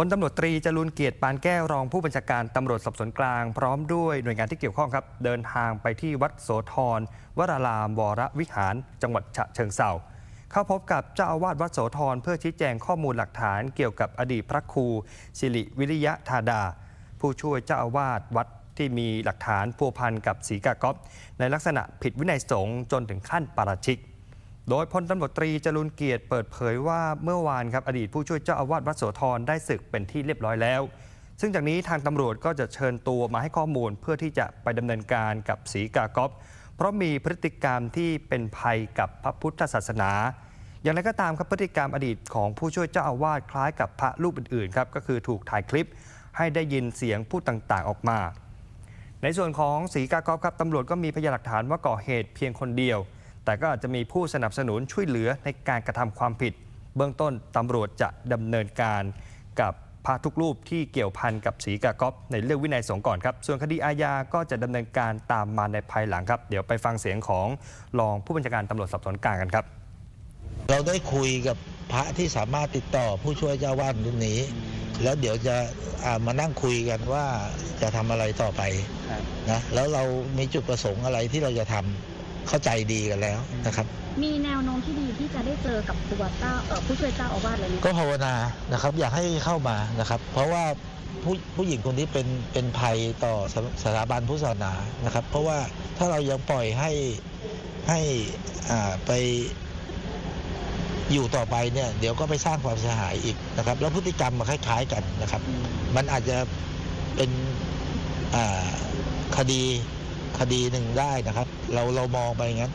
พลตำรวจตรีจรูนเกียรติปานแก้วรองผู้บัญชาการตำรวจสอบสวนกลาง พร้อมด้วยหน่วยงานที่เกี่ยวข้องครับ เดินทางไปที่วัดโสธรวรารามวรวิหาร จังหวัดฉะเชิงเทราเข้าพบกับเจ้าอาวาสวัดโสธรเพื่อชี้แจงข้อมูลหลักฐานเกี่ยวกับอดีตพระครูสิริวิริยะธาดา ผู้ช่วยเจ้าอาวาสวัดที่มีหลักฐานพัวพันกับศรีกากอบในลักษณะผิดวินัยสงฆ์จนถึงขั้นปาราชิก โดยพลตำรวจตรีจรูนเกียรติเปิดเผยว่าเมื่อวานครับอดีตผู้ช่วยเจ้าอาวาสวัดโสธรได้ศึกเป็นที่เรียบร้อยแล้ว ซึ่งจากนี้ทางตำรวจก็จะเชิญตัวมาให้ข้อมูลเพื่อที่จะไปดำเนินการกับศรีกากอบเพราะมีพฤติกรรมที่เป็นภัยกับพระพุทธศาสนา อย่างไรก็ตามครับพฤติกรรมอดีตของผู้ช่วยเจ้าอาวาสคล้ายกับพระรูปอื่นๆครับก็คือถูกถ่ายคลิปให้ได้ยินเสียงพูดต่างๆออกมา ในส่วนของศรีกากอบครับตำรวจก็มีพยานหลักฐานว่าก่อเหตุเพียงคนเดียว แต่ก็อาจจะมีผู้สนับสนุนช่วยเหลือในการกระทำความผิด เบื้องต้นตำรวจจะดำเนินการกับพระทุกรูปที่เกี่ยวพันกับศรีกากอบในเรื่องวินัยสงฆ์ก่อนครับ ส่วนคดีอาญาก็จะดำเนินการตามมาในภายหลังครับ เดี๋ยวไปฟังเสียงของรองผู้บัญชาการตำรวจสอบสวนกลางกันครับ เราได้คุยกับพระที่สามารถติดต่อผู้ช่วยเจ้าวาดรุ่นนี้ แล้วเดี๋ยวจะามานั่งคุยกันว่าจะทำอะไรต่อไปนะแล้วเรามีจุดประสงค์อะไรที่เราจะทำ เข้าใจดีกันแล้วนะครับ มีแนวโน้มที่ดีที่จะได้เจอกับตัวเจ้าเอ่อผู้ช่วยเจ้าอาวาสเลยไหมก็ภาวนานะครับ อยากให้เข้ามานะครับ เพราะว่าผู้ผู้หญิงคนนี้เป็นเป็นภัยต่อสสถาบันพุทธศาสนานะครับ เพราะว่าถ้าเรายังปล่อยให้ให้อ่าไปอยู่ต่อไปเนี่ยเดี๋ยวก็ไปสร้างความเสียหายอีกนะครับ แล้วพฤติกรรมมันคล้าย ๆ กันนะครับ มันอาจจะเป็นอ่าคดี คดีหนึ่งได้นะครับ เราเรามองไปอย่างนั้น